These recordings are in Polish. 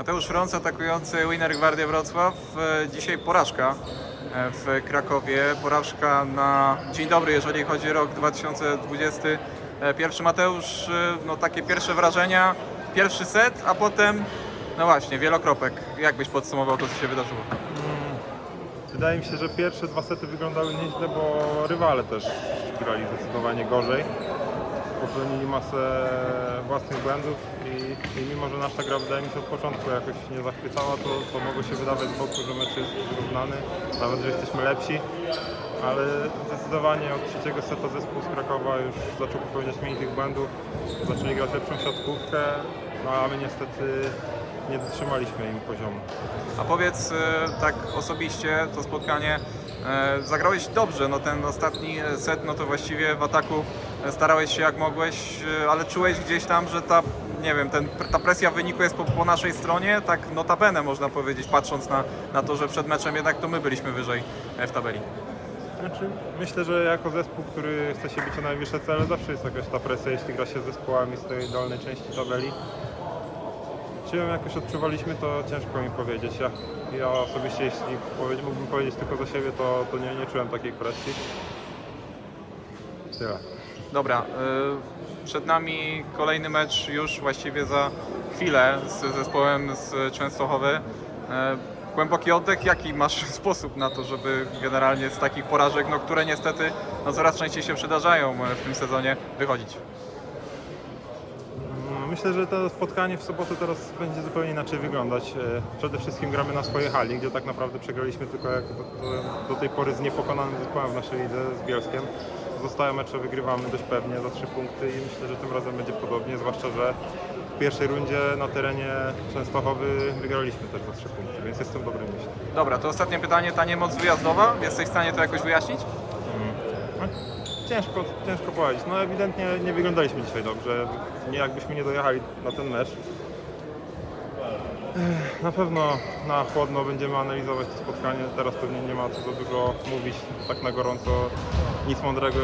Mateusz Frąc atakujący Winner Gwardię Wrocław. E, Dzisiaj porażka e, w Krakowie. Porażka na dzień dobry, jeżeli chodzi o rok 2021. Mateusz, e, no takie pierwsze wrażenia, pierwszy set, a potem, no właśnie, wielokropek. Jak byś podsumował to, co się wydarzyło? Wydaje mi się, że pierwsze dwa sety wyglądały nieźle, bo rywale też grali zdecydowanie gorzej. Popełnili masę własnych błędów i, i mimo, że nasza gra wydaje mi się od początku jakoś nie zachwycała, to, to mogło się wydawać z boku, że mecz jest wyrównany, nawet że jesteśmy lepsi. Ale zdecydowanie od trzeciego seta zespół z Krakowa już zaczął popełniać mniej tych błędów, zaczęli grać lepszą siatkówkę, no a my niestety nie dotrzymaliśmy im poziomu. A powiedz e, tak osobiście to spotkanie. e, Zagrałeś dobrze, no ten ostatni set, no to właściwie w ataku starałeś się jak mogłeś, e, ale czułeś gdzieś tam, że ta, nie wiem, ten, ta presja wyniku jest po, po naszej stronie, tak notabene można powiedzieć, patrząc na, na to, że przed meczem jednak to my byliśmy wyżej e, w tabeli. Znaczy, myślę, że jako zespół, który chce się bić o najwyższe cele, zawsze jest jakaś ta presja, jeśli gra się z zespołami z tej dolnej części tabeli. Czy ją jakoś odczuwaliśmy, to ciężko mi powiedzieć. Ja, ja osobiście, jeśli powie- mógłbym powiedzieć tylko za siebie, to, to nie, nie czułem takiej presji. Tyle. Dobra, y, przed nami kolejny mecz już właściwie za chwilę z zespołem z Częstochowy. Y, Głęboki oddech, jaki masz sposób na to, żeby generalnie z takich porażek, no, które niestety no, coraz częściej się przydarzają e, w tym sezonie, wychodzić? Mm, Myślę, że to spotkanie w sobotę teraz będzie zupełnie inaczej wyglądać. E, Przede wszystkim gramy na swojej hali, gdzie tak naprawdę przegraliśmy tylko jak do, do, tej pory z niepokonanym zespołem w naszej lidze z Bielskiem. Zostają mecze wygrywamy dość pewnie za trzy punkty i myślę, że tym razem będzie podobnie, zwłaszcza, że pierwszej rundzie na terenie Częstochowy wygraliśmy też za trzy punkty, więc jestem dobry myśli. Dobra, to ostatnie pytanie, ta niemoc wyjazdowa, jesteś w stanie to jakoś wyjaśnić? No, Ciężko, ciężko powiedzieć. No ewidentnie nie wyglądaliśmy dzisiaj dobrze. Nie jakbyśmy nie dojechali na ten mecz. Ech, Na pewno na chłodno będziemy analizować to spotkanie. Teraz pewnie nie ma co za dużo mówić tak na gorąco. Nic mądrego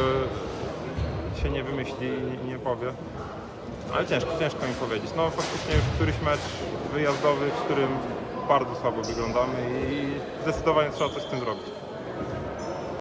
się nie wymyśli i nie powie. Ale ciężko, ciężko mi powiedzieć. No faktycznie już któryś mecz wyjazdowy, w którym bardzo słabo wyglądamy i zdecydowanie trzeba coś z tym zrobić.